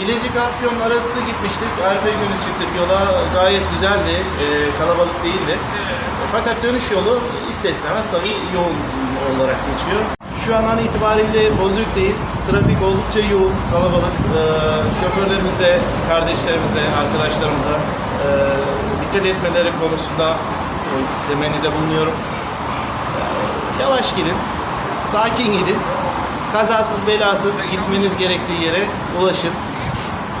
Bilecik Afyon arası gitmiştik. Arife günü çıktık yola. Gayet güzeldi. Ee, kalabalık değildi. E, Fakat dönüş yolu ister istemez tabii yoğun olarak geçiyor. Şu an an itibariyle Bozüyük'teyiz. Trafik oldukça yoğun, kalabalık. Ee, şoförlerimize, kardeşlerimize, arkadaşlarımıza e, dikkat etmeleri konusunda e, temennide bulunuyorum. Yavaş gidin, sakin gidin. Kazasız belasız gitmeniz gerektiği yere ulaşın.